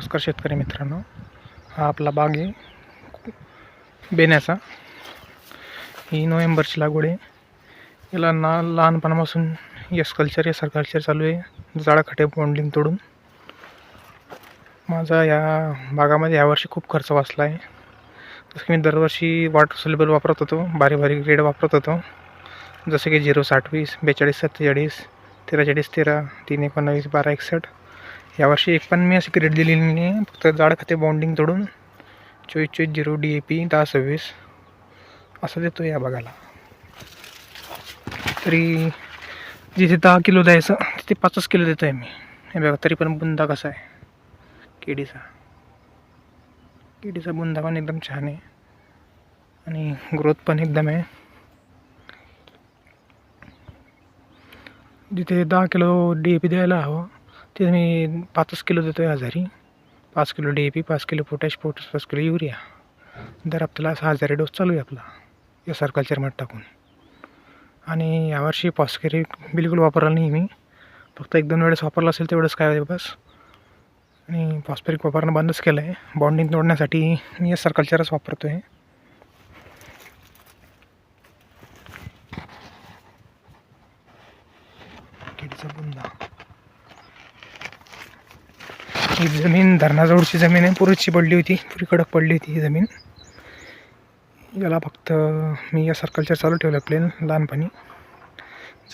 नमस्कार शेतकरी मित्रांनो. हा आपला बाग आहे. बेण्याचा. ही नोव्हेंबरची लागवड आहे. याला ना लहानपणापासून यस कल्चर या आर कल्चर चालू आहे. जाळाखटे बॉन्डिंग तोडून. माझा या बागामध्ये यावर्षी खूप खर्च वाचला आहे. जसं की मी दरवर्षी वॉटर सोलेबल वापरत होतो. बारीक बारीक ग्रेड वापरत होतो. जसे की झिरो साठवीस बेचाळीस सत्तेचाळीस तेराचाळीस तेरा तीन एकोणावीस बारा एकसष्ट. यावर्षी एक पण मी अशी क्रेडिट दिलेली नाही फक्त जाड खाते बॉन्डिंग तोडून चोवीस चोवीस झिरो डी ए पी दहा सव्वीस असं देतो या बघायला तरी जिथे दहा किलो द्यायचं तिथे पाचच किलो देतो आहे मी. हे बघा तरी पण बुंदा कसा आहे. केडीचा. केडीचा बुंदा पण एकदम छान आहे. आणि ग्रोथ पण एकदम आहे. जिथे दहा किलो डी ए पी द्यायला हवं ते मी पाचच किलो देतो आहे हजारी पाच किलो डी ए पी पाच किलो पोटॅश पोटॅश पाच किलो युरिया. दर हप्त्याला सहा हजारी डोस चालू आहे आपला या सर्कलचरमध्ये टाकून. आणि यावर्षी पॉस्केरी बिलकुल वापरला नाही मी. फक्त एक दोन वेळेस वापरला असेल तेवढंच काय बस. आणि फॉस्फेरिक वापरणं बंदच केलं आहे बॉन्डिंग तोडण्यासाठी मी एस आर कल्चरच वापरतो आहे किडीचा बुंदा. ही जमीन धरणाजवळची जमीन आहे. पुरीची पडली होती. पुरी कडक पडली होती ही जमीन. याला फक्त मी या सर्कलच्या चालू ठेवलं प्लेन लहानपणी.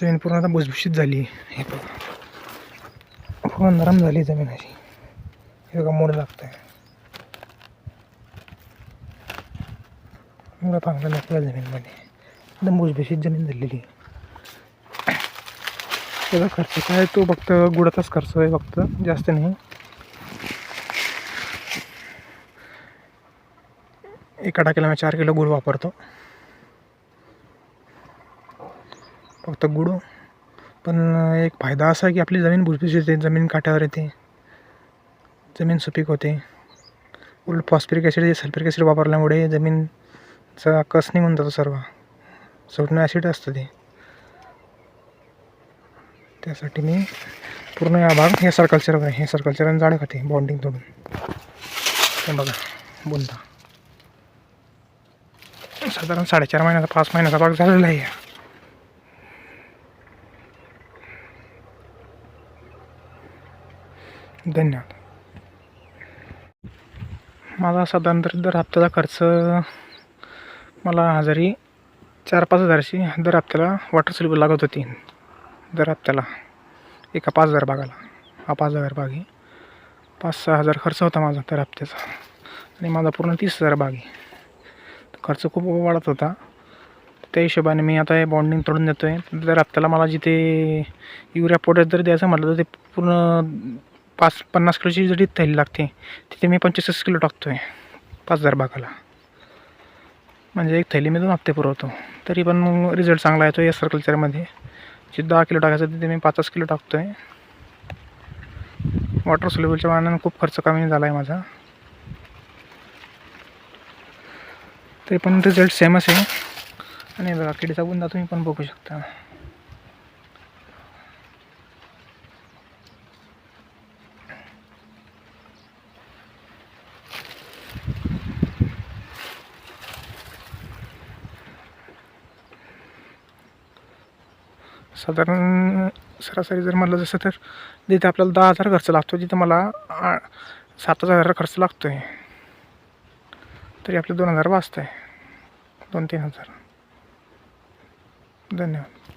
जमीन पूर्ण आता भुसभुशीत झाली हे बघा. पूर्ण हो, नरम झाली जमीन अशी. हे बघा मोड लागतं आहे एवढं चांगलं लागलं जमीनमध्ये. एकदम भुसभुशीत जमीन झालेली आहे. त्याचा खर्च काय तो फक्त गुडाचाच खर्च आहे फक्त. जास्त नाही. एका टाकेला मी चार किलो गुळ वापरतो. फक्त गुळ. पण एक फायदा असा आहे की आपली जमीन भुसभुस येते जमीन काठावर येते जमीन सुपीक होते. उलट फॉस्फरिक ॲसिड सल्फ्रिक ॲसिड वापरल्यामुळे जमीनचा कस निघून जातो सर्व. सोडणं ॲसिड असतं ते. त्यासाठी मी पूर्ण या भाग हे सरकल्चर हे सरकल्चर आणि जाळं खाते बॉन्डिंग तोडून. बघा बुंदा. साधारण साडेचार महिन्याचा पाच महिन्याचा भाग झालेला आहे. धन्यवाद. माझा साधारण दर हप्त्याचा खर्च मला हजारी चार पाच हजारशी दर हप्त्याला वॉटर सिल्वर लागत होती. दर हप्त्याला. एका पाच हजार भागाला. हा पाच हजार भाग आहे. पाच सहा हजार खर्च होता माझा दर हप्त्याचा. आणि माझा पूर्ण तीस हजार भाग आहे. खर्च खूप वाढत होता. त्या हिशोबाने मी आता हे बॉन्डिंग तोडून देतो आहे जर हप्त्याला मला जिथे युरिया पोटॅश जर द्यायचं म्हटलं तर ते पूर्ण पाच पन्नास किलोची जरी थैली लागते तिथे मी पंचेचाळीस किलो टाकतो आहे पाच हजार भागाला. म्हणजे एक थैली मी दोन हप्ते पुरवतो. तरी पण रिझल्ट चांगला येतो या सर्कल्चरमध्ये जे दहा किलो टाकायचं तिथे मी पाचच किलो टाकतो आहे वॉटर सोल्युबलच्या वाहनानं खूप खर्च कमी झाला आहे माझा. तरी पण रिझल्ट सेमच आहे आणि बघा किडीचा बुंदा तुम्ही पण बघू शकता. साधारण सरासरी जर म्हटलं जसं तर जिथे आपल्याला दहा हजार खर्च लागतो तिथं मला आ- सात हजार खर्च लागतो आहे तरी आपले दोन हजार वाचत आहे दोन तीन हजार. धन्यवाद.